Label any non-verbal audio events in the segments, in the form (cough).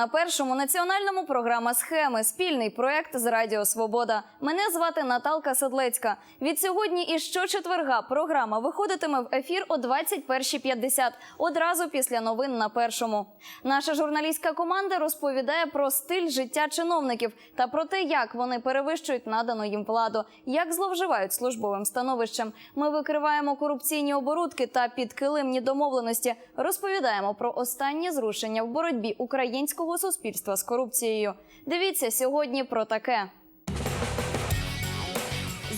На першому національному програма схеми. Спільний проект з Радіо Свобода. Мене звати Наталка Седлецька. Від сьогодні і щочетверга програма виходитиме в ефір о 21.50, одразу після новин на першому. Наша журналістська команда розповідає про стиль життя чиновників та про те, як вони перевищують надану їм владу, як зловживають службовим становищем. Ми викриваємо корупційні оборудки та підкилимні домовленості. Розповідаємо про останні зрушення в боротьбі українського суспільства з корупцією. Дивіться сьогодні про таке.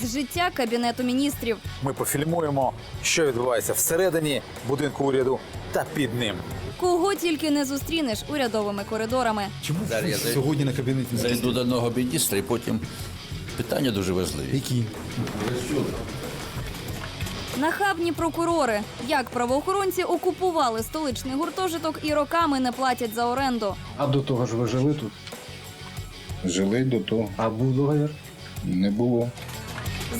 З життя кабінету міністрів Ми пофільмуємо, що відбувається всередині будинку уряду та під ним. кого тільки не зустрінеш урядовими коридорами. Чому Зараз я сьогодні на кабінеті Зайду до одного міністра і потім питання дуже важливі. Які? Нахабні прокурори. Як правоохоронці окупували столичний гуртожиток і роками не платять за оренду. А до того ж ви жили тут? Жили до того. А був договір? Не було.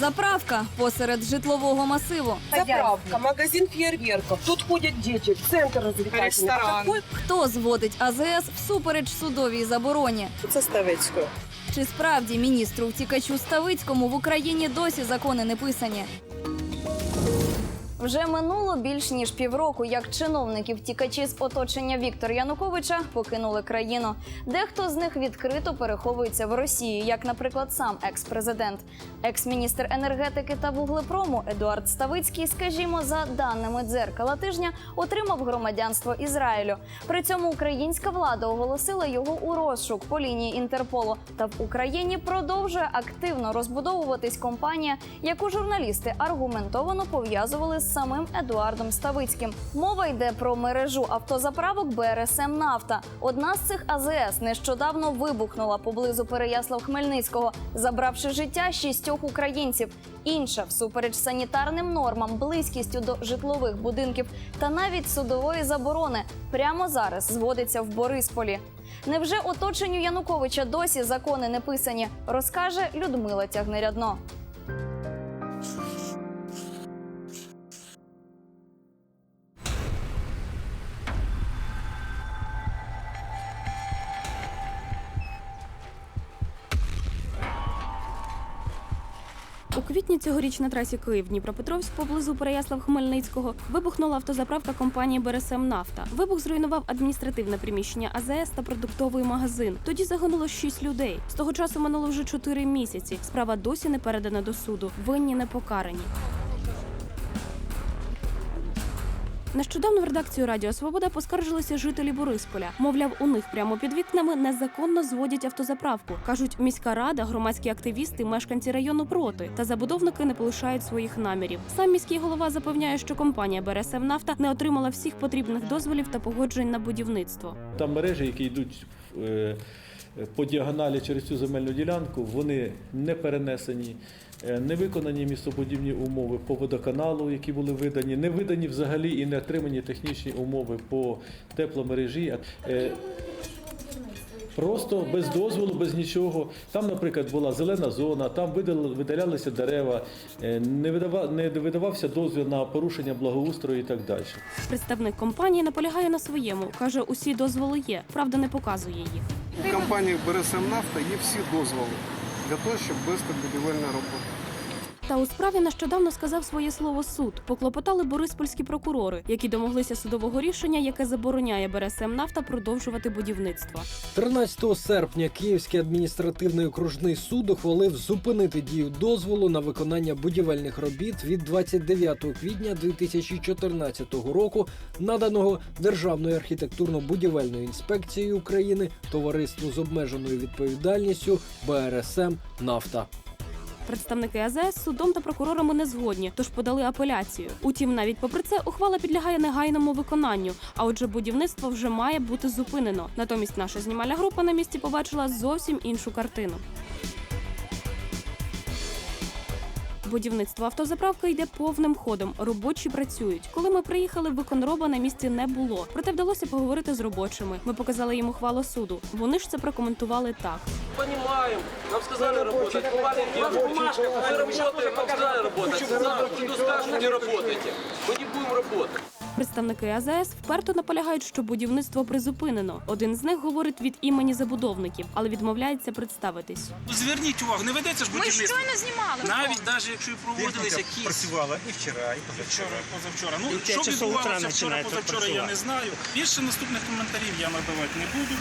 Заправка посеред житлового масиву. Заправка, магазин фейерверков. Тут ходят дети, центр. Ресторан. Хто зводить АЗС всупереч судовій забороні? це Ставецькою? Чи справді міністру втікачу Ставицькому в Україні досі закони не писані? Вже минуло більш ніж півроку, як чиновники втікачі з оточення Віктора Януковича покинули країну. Дехто з них відкрито переховується в Росії, як, наприклад, сам екс-президент. Екс-міністр енергетики та вуглепрому Едуард Ставицький, скажімо, за даними дзеркала тижня, отримав громадянство Ізраїлю. При цьому українська влада оголосила його у розшук по лінії Інтерполу. Та в Україні продовжує активно розбудовуватись компанія, яку журналісти аргументовано пов'язували з самим Едуардом Ставицьким. Мова йде про мережу автозаправок БРСМ Нафта. Одна з цих АЗС нещодавно вибухнула поблизу Переяслав-Хмельницького, забравши життя шістьох українців. Інша, всупереч санітарним нормам, близькістю до житлових будинків та навіть судової заборони, прямо зараз зводиться в Борисполі. Невже оточенню Януковича досі закони не писані? Розкаже Людмила Тягнерядно. У квітні цьогоріч на трасі Київ-Дніпропетровськ поблизу Переяслав-Хмельницького вибухнула автозаправка компанії «БРСМ Нафта». Вибух зруйнував адміністративне приміщення АЗС та продуктовий магазин. Тоді загинуло шість людей. З того часу минуло вже чотири місяці. Справа досі не передана до суду. Винні не покарані. Нещодавно в редакцію Радіо Свобода поскаржилися жителі Борисполя. Мовляв, у них прямо під вікнами незаконно зводять автозаправку. кажуть, міська рада, громадські активісти, мешканці району проти, та забудовники не полишають своїх намірів. Сам міський голова запевняє, що компанія «БРСМ Нафта не отримала всіх потрібних дозволів та погоджень на будівництво. Там мережі, які йдуть е, по діагоналі через цю земельну ділянку, вони не перенесені, е, не виконані містобудівні умови по водоканалу, які були видані, не видані взагалі і не отримані технічні умови по тепломережі. Е, Просто без дозволу, без нічого. Там, наприклад, була зелена зона, там видали- видалялися дерева, е, не, видава, не видавався дозвіл на порушення благоустрою і так далі. Представник компанії наполягає на своєму. каже, усі дозволи є, правда, не показує їх. У компанії «БРСМ Нафта є всі дозволи для того, щоб вести будівельну роботу. Та у справі нещодавно сказав своє слово суд. Поклопотали бориспольські прокурори, які домоглися судового рішення, яке забороняє БРСМ Нафта продовжувати будівництво. 13 серпня Київський адміністративний окружний суд ухвалив зупинити дію дозволу на виконання будівельних робіт від 29 квітня 2014 року, наданого Державною архітектурно-будівельною інспекцією України товариству з обмеженою відповідальністю БРСМ Нафта. Представники АЗС судом та прокурорами не згодні, тож подали апеляцію. Утім, навіть попри це ухвала підлягає негайному виконанню. А отже, будівництво вже має бути зупинено. Натомість наша знімальна група на місці побачила зовсім іншу картину. Будівництво автозаправки йде повним ходом. Робочі працюють. Коли ми приїхали, виконроба на місці не було. Проте вдалося поговорити з робочими. Ми показали їм ухвалу суду. Вони ж це прокоментували так. Понимаем. Нам сказали работать. У бумажка, мы работаем, нам сказали работать. Нам что скажут, не работайте. Мы не будем работать. Представники АЗС вперто наполягають, що будівництво призупинено. Один з них говорить від імені забудовників, але відмовляється представитись. Зверніть увагу, не ведеться ж будівництво. щойно знімали. Навіть навіть якщо і проводилися якісь... Працювала і вчора, і позавчора. Вчора, позавчора. Ну, І що відбувалося вчора, позавчора, я не знаю. Більше наступних коментарів я надавати не буду.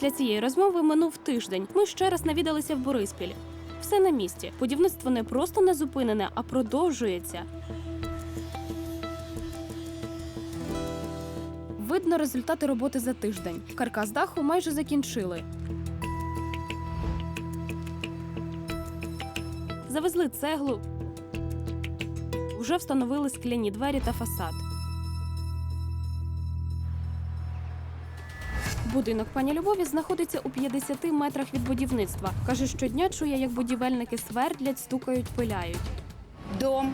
Після цієї розмови минув тиждень. Ми ще раз навідалися в Бориспіль. Все на місці. Будівництво не просто не зупинене, а продовжується. Видно результати роботи за тиждень. Каркас даху майже закінчили. Завезли цеглу. Вже встановили скляні двері та фасад. Будинок пані Любові знаходиться у 50 метрах від будівництва. Каже, щодня чує, як будівельники свердлять, стукають, пиляють. дом,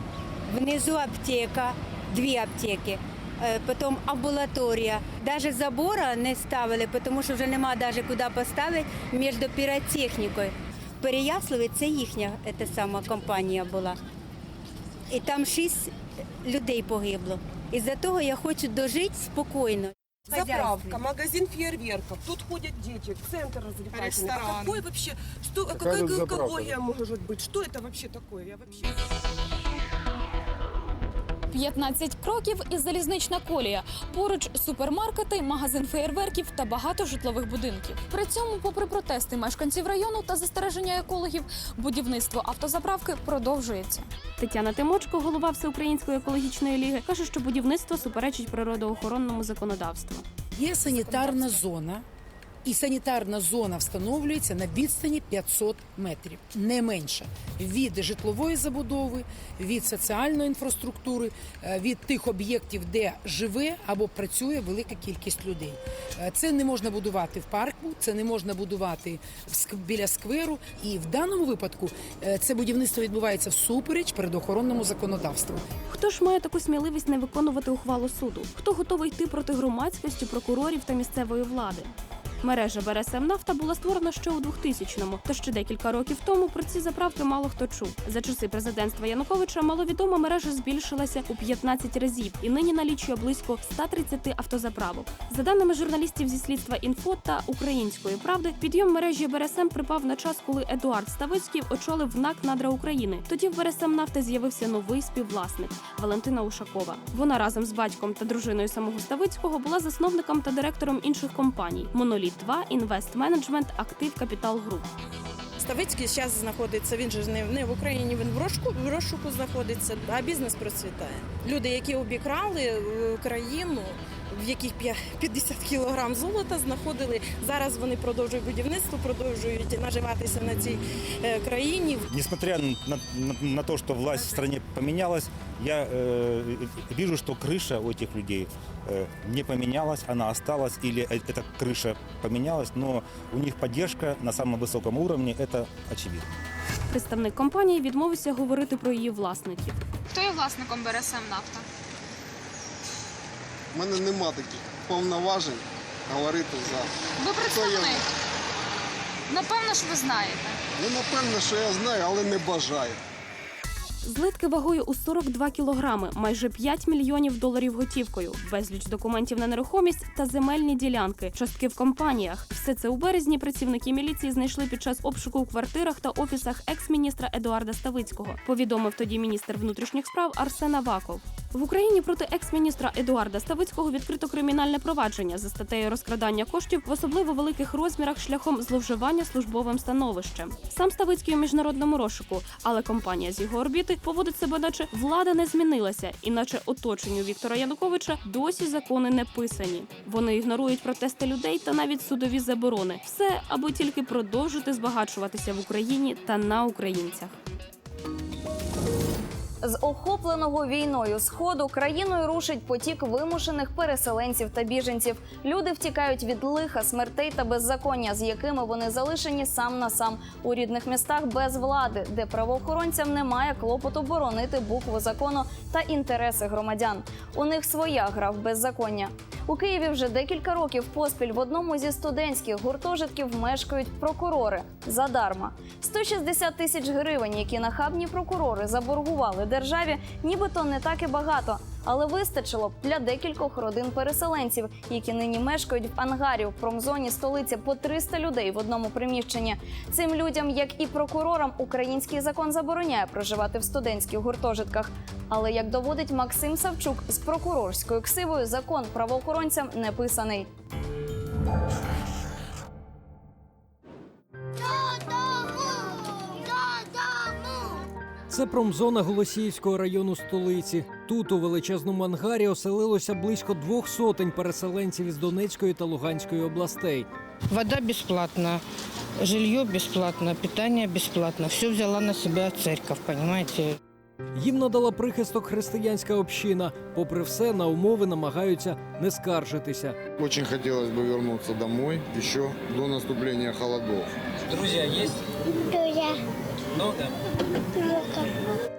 внизу аптека, дві аптеки, е, потім амбулаторія. Навіть забора не ставили, тому що вже нема навіть куди поставити між піротехнікою. В Переяславі це їхня та сама компанія була. І там шість людей погибло. Із-за того я хочу дожити спокійно. Заправка, магазин фейерверков. Тут ходят дети, центр развлекательный. Ресторан. А какой вообще, что, Какая какая тут заправка? экология может быть? Что это вообще такое? Я вообще... 15 кроків і залізнична колія. Поруч супермаркети, магазин феєрверків та багато житлових будинків. При цьому, попри протести мешканців району та застереження екологів, будівництво автозаправки продовжується. Тетяна Тимочко, голова Всеукраїнської екологічної ліги, каже, що будівництво суперечить природоохоронному законодавству. Є санітарна зона, і санітарна зона встановлюється на відстані 500 метрів, не менше від житлової забудови, від соціальної інфраструктури, е, від тих об'єктів, де живе або працює велика кількість людей. Е, Це не можна будувати в парку, це не можна будувати біля скверу. І в даному випадку е, це будівництво відбувається всупереч природоохоронному законодавству. Хто ж має таку сміливість не виконувати ухвалу суду? Хто готовий йти проти громадськості, прокурорів та місцевої влади? Мережа БРСМ Нафта була створена ще у 2000-му, та ще декілька років тому про ці заправки мало хто чув. За часи президентства Януковича маловідома мережа збільшилася у 15 разів і нині налічує близько 130 автозаправок. За даними журналістів зі слідства інфо та української правди, підйом мережі БРСМ припав на час, коли Едуард Ставицький очолив НАК Надра України. Тоді в БРСМ нафти з'явився новий співвласник Валентина Ушакова. Вона разом з батьком та дружиною самого Ставицького була засновником та директором інших компаній: Моноліт 2 Інвест Менеджмент, Актив Капітал Груп. Ставицький зараз знаходиться, він же не, не в Україні, він в розшуку, в розшуку знаходиться, а бізнес процвітає. Люди, які обікрали е, країну, в яких п'я- 50 кілограм золота знаходили, зараз вони продовжують будівництво, продовжують наживатися на цій е, країні. Несмотря на, на, на то, что власть в стране поменялась, я э, вижу, что крыша у этих людей э, не поменялась, она осталась, или э- эта крыша поменялась, но у них поддержка на самом высоком уровне, это очевидно. Представник компанії відмовився говорити про її власників. Хто є власником БРСМ Нафта? У мене нема таких повноважень говорити за. Ви представник. Напевно ж ви знаєте. Ну, напевно, що я знаю, але не бажаю. Злитки вагою у 42 кілограми, майже 5 мільйонів доларів готівкою, безліч документів на нерухомість та земельні ділянки, частки в компаніях. Все це у березні працівники міліції знайшли під час обшуку у квартирах та офісах екс-міністра Едуарда Ставицького. Повідомив тоді міністр внутрішніх справ Арсен Аваков. В Україні проти екс-міністра Едуарда Ставицького відкрито кримінальне провадження за статтею розкрадання коштів в особливо великих розмірах шляхом зловживання службовим становищем. Сам Ставицький у міжнародному розшуку, але компанія з його орбіти поводить себе, наче влада не змінилася, і наче оточенню Віктора Януковича досі закони не писані. Вони ігнорують протести людей та навіть судові заборони. Все, аби тільки продовжити збагачуватися в Україні та на українцях. З охопленого війною сходу країною рушить потік вимушених переселенців та біженців. Люди втікають від лиха, смертей та беззаконня, з якими вони залишені сам на сам у рідних містах без влади, де правоохоронцям немає клопоту боронити букву закону та інтереси громадян. У них своя гра в беззаконня. У Києві вже декілька років поспіль в одному зі студентських гуртожитків мешкають прокурори задарма. 160 тисяч гривень, які нахабні прокурори заборгували державі, нібито не так і багато, але вистачило б для декількох родин переселенців, які нині мешкають в ангарі в промзоні столиці по 300 людей в одному приміщенні. Цим людям, як і прокурорам, український закон забороняє проживати в студентських гуртожитках. Але як доводить Максим Савчук з прокурорською ксивою, закон правоохоронцям не писаний. Це промзона Голосіївського району столиці. Тут у величезному ангарі оселилося близько двох сотень переселенців із Донецької та Луганської областей. Вода бесплатна, жилье бесплатно, питание бесплатно. Все взяла на себя церковь, понимаете? Їм надала прихисток християнська община. Попри все, на умови намагаються не скаржитися. Очень хотелось бы вернуться домой еще до наступления холодов. Друзі, є?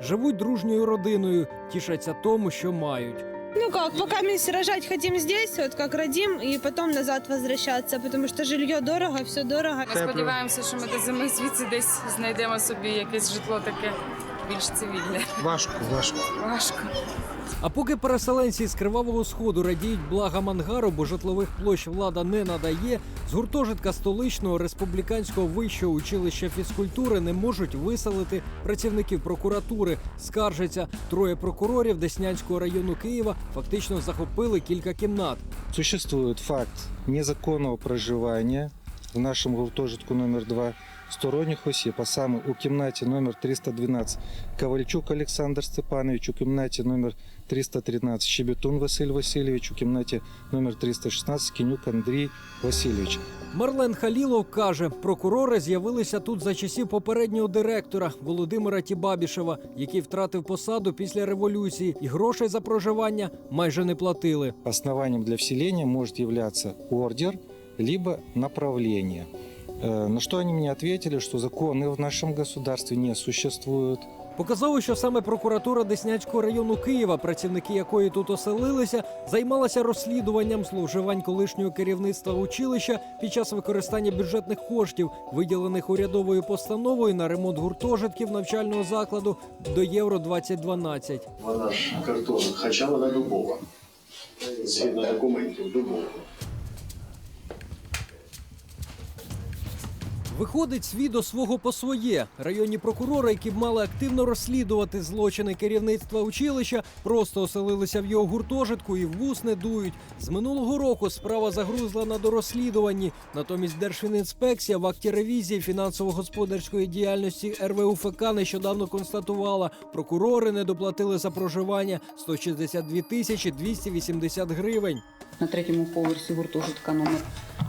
Живуть дружньою родиною, тішаться тому, що мають. Ну как, пока мы рожать хотим здесь, вот как родим, и потом назад возвращаться, потому что жилье дорого, все дорого. Ми сподіваємося, що ми до зими звідси десь знайдемо собі якесь житло таке більш цивільне. Важко, важко. Важко. А поки переселенці з кривавого сходу радіють благам ангару, бо житлових площ влада не надає, з гуртожитка столичного республіканського вищого училища фізкультури не можуть виселити працівників прокуратури. Скаржаться троє прокурорів Деснянського району Києва фактично захопили кілька кімнат. Существует факт незаконного проживания в нашем гуртожитку номер 2 сторонніх осіб, а саме у кімнаті номер 312 Ковальчук Олександр Степанович, у кімнаті номер 313 Щебетун Василь Васильович, у кімнаті номер 316 Кінюк Андрій Васильович. Марлен Халілов каже, прокурори з'явилися тут за часів попереднього директора Володимира Тібабішева, який втратив посаду після революції, і грошей за проживання майже не платили. Основанием для вселения может являться ордер либо направление. Э, На что они мне ответили, что законы в нашем государстве не существуют. Показово, що саме прокуратура Деснянського району Києва, працівники якої тут оселилися, займалася розслідуванням зловживань колишнього керівництва училища під час використання бюджетних коштів, виділених урядовою постановою на ремонт гуртожитків навчального закладу до Євро 2012 Вона ж картон, хоча вона дубова. Згідно документів, дубова. Виходить свій до свого по своє. Районні прокурори, які б мали активно розслідувати злочини керівництва училища, просто оселилися в його гуртожитку і в вус не дують. З минулого року справа загрузла на дорозслідуванні. Натомість Держфінінспекція в акті ревізії фінансово-господарської діяльності РВУФК нещодавно констатувала, прокурори не доплатили за проживання 162 тисячі 280 гривень. На третьому поверсі гуртожитка номер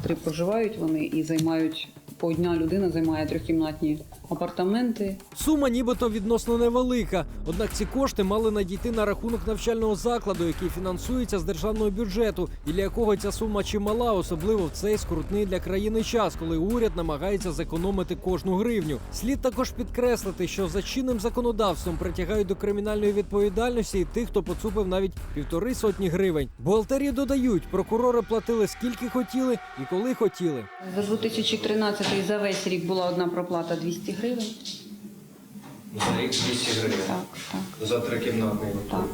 3 проживають вони і займають по одна людина займає трьохкімнатні апартаменти. Сума нібито відносно невелика. Однак ці кошти мали надійти на рахунок навчального закладу, який фінансується з державного бюджету, і для якого ця сума чимала, особливо в цей скрутний для країни час, коли уряд намагається зекономити кожну гривню. Слід також підкреслити, що за чинним законодавством притягають до кримінальної відповідальності і тих, хто поцупив навіть півтори сотні гривень. Бухгалтерії додають, прокурори платили скільки хотіли і коли хотіли. За 2013 за весь рік була одна проплата 200 гривень. За рік 200 гривень. Так, так. За трикімнатний Так,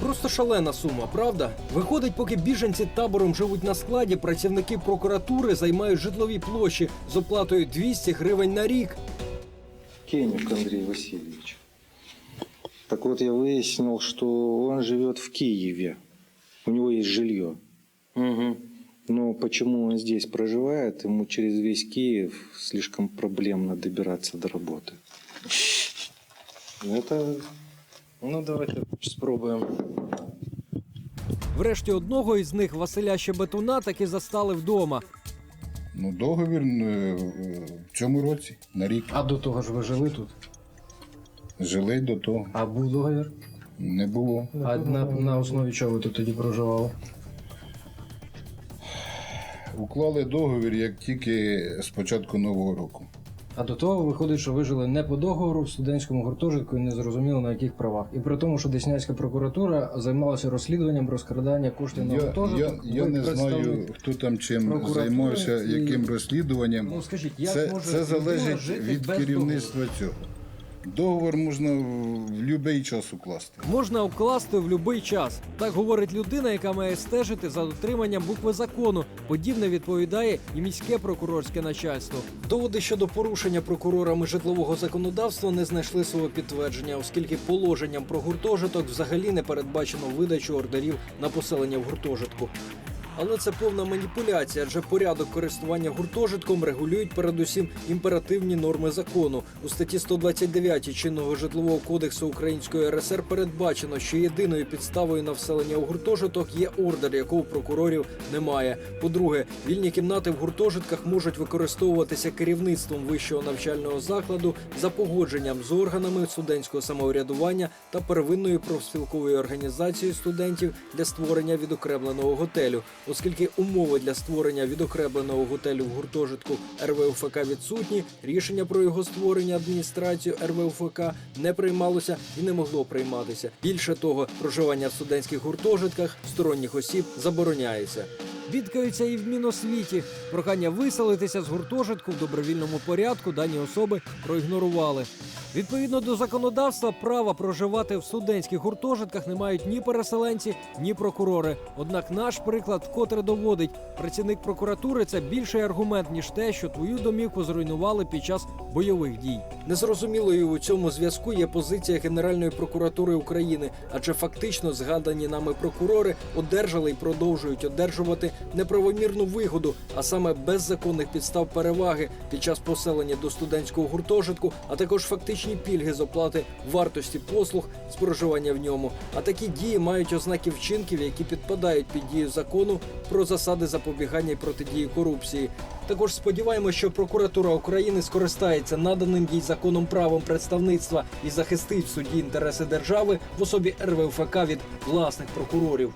Просто шалена сума, правда? Виходить, поки біженці табором живуть на складі, працівники прокуратури займають житлові площі з оплатою 200 гривень на рік. Кенюк Андрей Васильевич. Так вот, я выяснил, что он живет в Киеве. У него есть жилье. Угу. Но почему он здесь проживает, ему через весь Киев слишком проблемно добираться до работы. Это... Ну, давайте спробуем. Врешті одного із них Василя Щебетуна таки застали вдома. Ну, договір е, в цьому році на рік. А до того ж ви жили тут? Жили до того. А був договір? Не було. А на, на основі чого ви тут тоді проживали? Уклали договір як тільки з початку нового року. А до того виходить, що ви жили не по договору в студентському гуртожитку і не зрозуміло на яких правах. І при тому, що Деснянська прокуратура займалася розслідуванням розкрадання коштів на Я, гуртожиток. я, я не знаю, хто там чим займався, і- яким розслідуванням. Ну скажіть, як це, може це залежить від керівництва цього. Договор можна в будь-який час укласти. Можна укласти в будь-який час. Так говорить людина, яка має стежити за дотриманням букви закону. Подібне відповідає і міське прокурорське начальство. Доводи щодо порушення прокурорами житлового законодавства не знайшли свого підтвердження, оскільки положенням про гуртожиток взагалі не передбачено видачу ордерів на поселення в гуртожитку. Але це повна маніпуляція, адже порядок користування гуртожитком регулюють передусім імперативні норми закону. У статті 129 чинного житлового кодексу Української РСР передбачено, що єдиною підставою на вселення у гуртожиток є ордер, якого прокурорів немає. По-друге, вільні кімнати в гуртожитках можуть використовуватися керівництвом вищого навчального закладу за погодженням з органами студентського самоврядування та первинною профспілковою організацією студентів для створення відокремленого готелю, оскільки умови для створення відокремленого готелю в гуртожитку РВУФК відсутні, рішення про його створення адміністрацією РВУФК не приймалося і не могло прийматися. Більше того, проживання в студентських гуртожитках сторонніх осіб забороняється. Бідкаються і в Міносвіті. Прохання виселитися з гуртожитку в добровільному порядку дані особи проігнорували. Відповідно до законодавства, права проживати в студентських гуртожитках не мають ні переселенці, ні прокурори. Однак наш приклад вкотре доводить, працівник прокуратури це більший аргумент ніж те, що твою домівку зруйнували під час бойових дій. Незрозумілою у цьому зв'язку є позиція Генеральної прокуратури України, адже фактично згадані нами прокурори одержали і продовжують одержувати неправомірну вигоду, а саме без законних підстав переваги під час поселення до студентського гуртожитку, а також фактичні пільги з оплати вартості послуг з проживання в ньому. А такі дії мають ознаки вчинків, які підпадають під дію закону про засади запобігання і протидії корупції. Також сподіваємося, що прокуратура України скористається наданим їй законом правом представництва і захистить в суді інтереси держави в особі РВФК від власних прокурорів.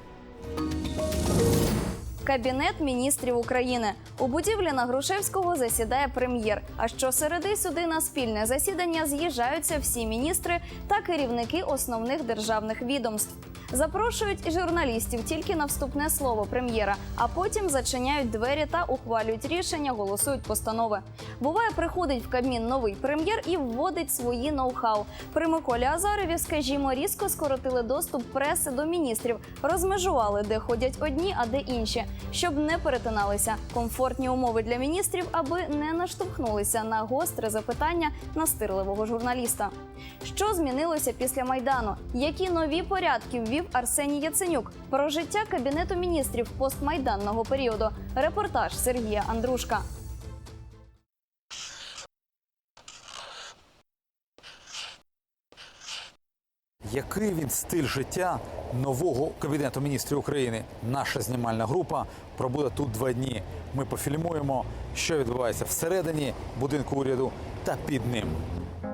Кабінет міністрів України у будівлі на Грушевського засідає прем'єр. А щосереди сюди на спільне засідання з'їжджаються всі міністри та керівники основних державних відомств. Запрошують і журналістів тільки на вступне слово прем'єра, а потім зачиняють двері та ухвалюють рішення, голосують постанови. Буває, приходить в Кабмін новий прем'єр і вводить свої ноу-хау. При Миколі Азарові, скажімо, різко скоротили доступ преси до міністрів, розмежували, де ходять одні, а де інші, щоб не перетиналися комфортні умови для міністрів, аби не наштовхнулися на гостре запитання настирливого журналіста. Що змінилося після майдану? Які нові порядки ввів Арсеній Яценюк про життя кабінету міністрів постмайданного періоду? Репортаж Сергія Андрушка. Який він стиль життя нового кабінету міністрів України? Наша знімальна група пробуде тут два дні. Ми пофільмуємо, що відбувається всередині будинку уряду та під ним.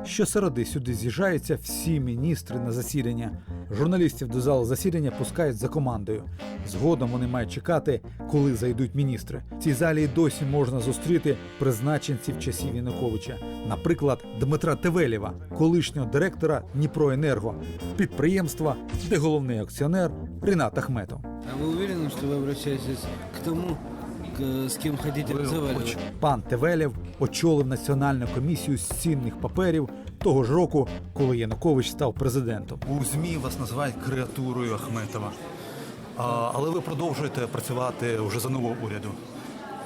Щосереди сюди з'їжджаються всі міністри на засідання. Журналістів до залу засідання пускають за командою. Згодом вони мають чекати, коли зайдуть міністри. В цій залі й досі можна зустріти призначенців часів Януковича, наприклад, Дмитра Тевелєва, колишнього директора Дніпроенерго, підприємства, де головний акціонер Рінат Ахметов. А вы уверены, что вы обращаетесь к тому, к- с кем хотите разговаривать? Пан Тевелєв очолив національну комісію з цінних паперів того ж року, коли Янукович став президентом. У ЗМІ вас називають креатурою Ахметова. А, але ви продовжуєте працювати вже за нового уряду.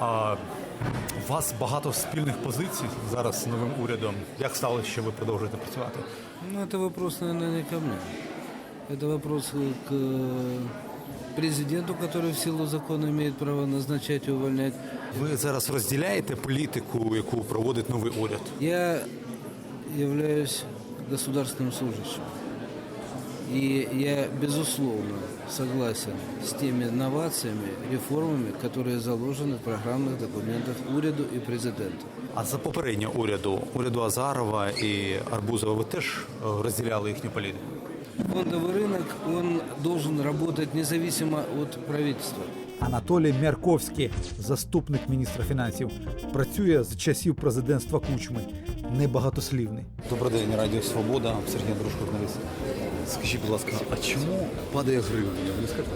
А, у вас багато спільних позицій зараз з новим урядом. Як сталося, що ви продовжуєте працювати? Ну, это вопрос, наверное, не ко мне. Это вопрос к э, президенту, который в силу закона имеет право назначать и увольнять. Ви зараз розділяєте політику, яку проводить новий уряд? Я являюсь государственным служащим. И я, безусловно, согласен с теми новациями, реформами, которые заложены в программных документах уряду и президенту. А за попереднього уряду, уряду Азарова і Арбузова, ви теж е, розділяли їхню політику? Фондовый рынок, он должен работать независимо от правительства. Анатолій Мярковський, заступник міністра фінансів, працює з часів президентства Кучми. Небагатослівний. Добрий день, Радіо Свобода, Сергій Андрушко, журналіст. Скажіть, будь ласка, а чому падає гривня? Ви скажете?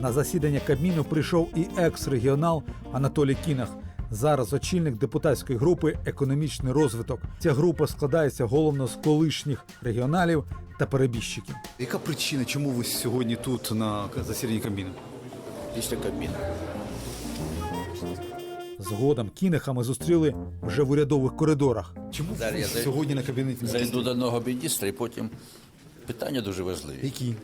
На засідання Кабміну прийшов і екс-регіонал Анатолій Кінах. Зараз очільник депутатської групи Економічний розвиток. Ця група складається головно з колишніх регіоналів та перебіжчиків. Яка причина, чому ви сьогодні тут на засіданні Кабміну? Після Кабміну. Згодом Кінаха ми зустріли вже в урядових коридорах. Чому Зараз я зай- сьогодні на кабінеті? Зайду до одного міністра і потім питання дуже важливі. Які?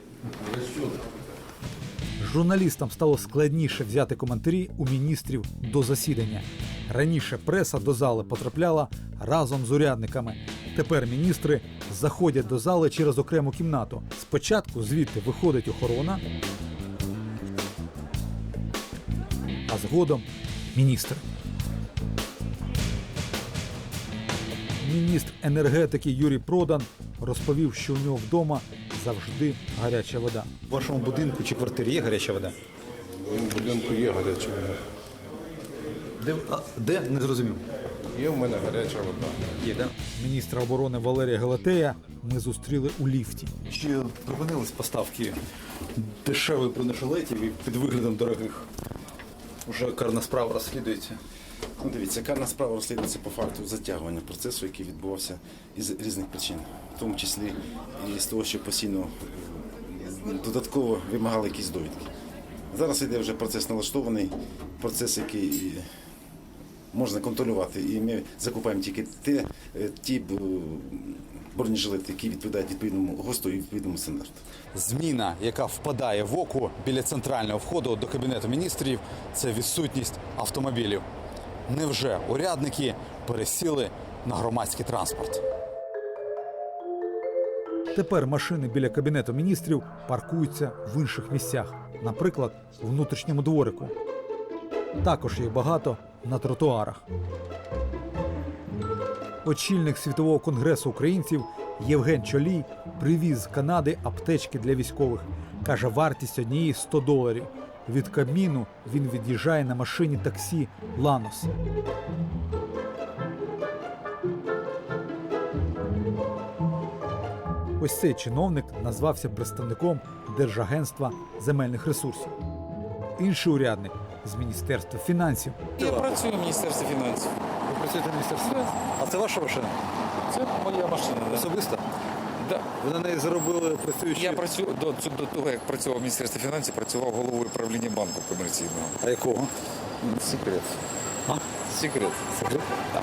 Журналістам стало складніше взяти коментарі у міністрів до засідання. Раніше преса до зали потрапляла разом з урядниками. Тепер міністри заходять до зали через окрему кімнату. Спочатку звідти виходить охорона, а згодом міністр. Міністр енергетики Юрій Продан розповів, що у нього вдома завжди гаряча вода. В вашому будинку чи квартирі є гаряча вода? В будинку є гаряча вода. Де, а, де? Не зрозумів. Є в мене гаряча вода. Є, да? Міністра оборони Валерія Галатея ми зустріли у ліфті. Чи припинились поставки дешевих бронежилетів і під виглядом дорогих? Уже карна справа розслідується. Ну, дивіться, карна справа розслідується по факту затягування процесу, який відбувався із різних причин, в тому числі і з того, що постійно е, додатково вимагали якісь довідки. Зараз йде вже процес налаштований, процес, який можна контролювати, і ми закупаємо тільки те, е, ті е, бронежилети, які відповідають відповідному ГОСТу і відповідному стандарту. Зміна, яка впадає в око біля центрального входу до кабінету міністрів, це відсутність автомобілів. Невже урядники пересіли на громадський транспорт? Тепер машини біля кабінету міністрів паркуються в інших місцях, наприклад, у внутрішньому дворику. Також їх багато на тротуарах. Очільник світового конгресу українців Євген Чолій привіз з Канади аптечки для військових. Каже, вартість однієї 100 доларів. Від Кабміну він від'їжджає на машині таксі Ланос. Ось цей чиновник назвався представником Держагентства земельних ресурсів. Інший урядник з Міністерства фінансів. Я працюю в Міністерстві фінансів. Ви працюєте в міністерстві? А це ваша машина? Це моя машина. Да. Особисто? Да. Ви на неї заробили працюючи? Я працюю до, до того, як працював в Міністерстві фінансів, працював головою управління банку комерційного. А якого? Секрет. А? Секрет. Секрет? Так.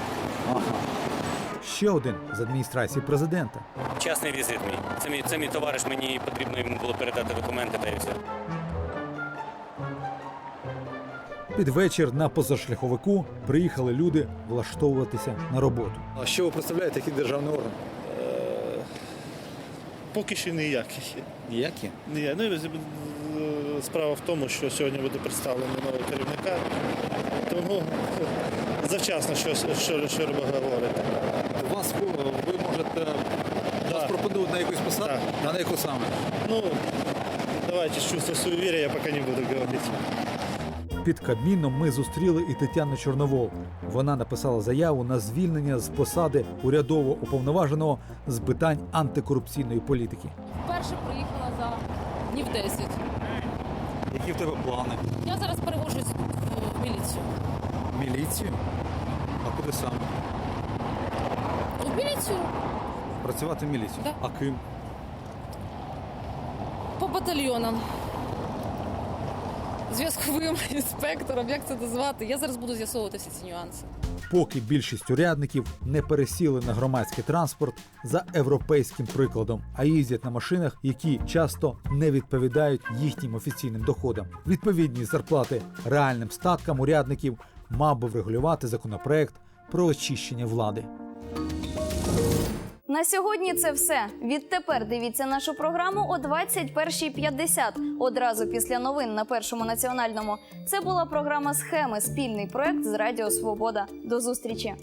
Ще один з адміністрації президента. Частний візит мій. Це мій, це мій товариш, мені потрібно йому було передати документи та і все. Під вечір на позашляховику приїхали люди влаштовуватися на роботу. А що ви представляєте, який державний орган? Поки що ніяких. Ніякі? Ні, ну, справа в тому, що сьогодні буде представлено нового керівника, тому завчасно щось що, що говорити. Вас ви можете вас пропонують на якусь посаду? А на яку саме? Ну, давайте з чувства суеверия я пока не буду говорить. Під Кабміном ми зустріли і Тетяну Чорновол. Вона написала заяву на звільнення з посади урядово уповноваженого з питань антикорупційної політики. Вперше приїхала за днів 10. Які в тебе плани? Я зараз перевожусь в міліцію. Міліцію? А куди саме? В міліцію Працювати в міліцію? Да. А ким? по батальйонам. Зв'язковим (laughs) інспектором, як це назвати? Я зараз буду з'ясовувати всі ці нюанси. Поки більшість урядників не пересіли на громадський транспорт за європейським прикладом, а їздять на машинах, які часто не відповідають їхнім офіційним доходам. Відповідні зарплати реальним статкам урядників мав би врегулювати законопроект про очищення влади. На сьогодні це все. Відтепер дивіться нашу програму о 21.50, одразу після новин на першому національному. Це була програма Схеми, спільний проект з Радіо Свобода. До зустрічі.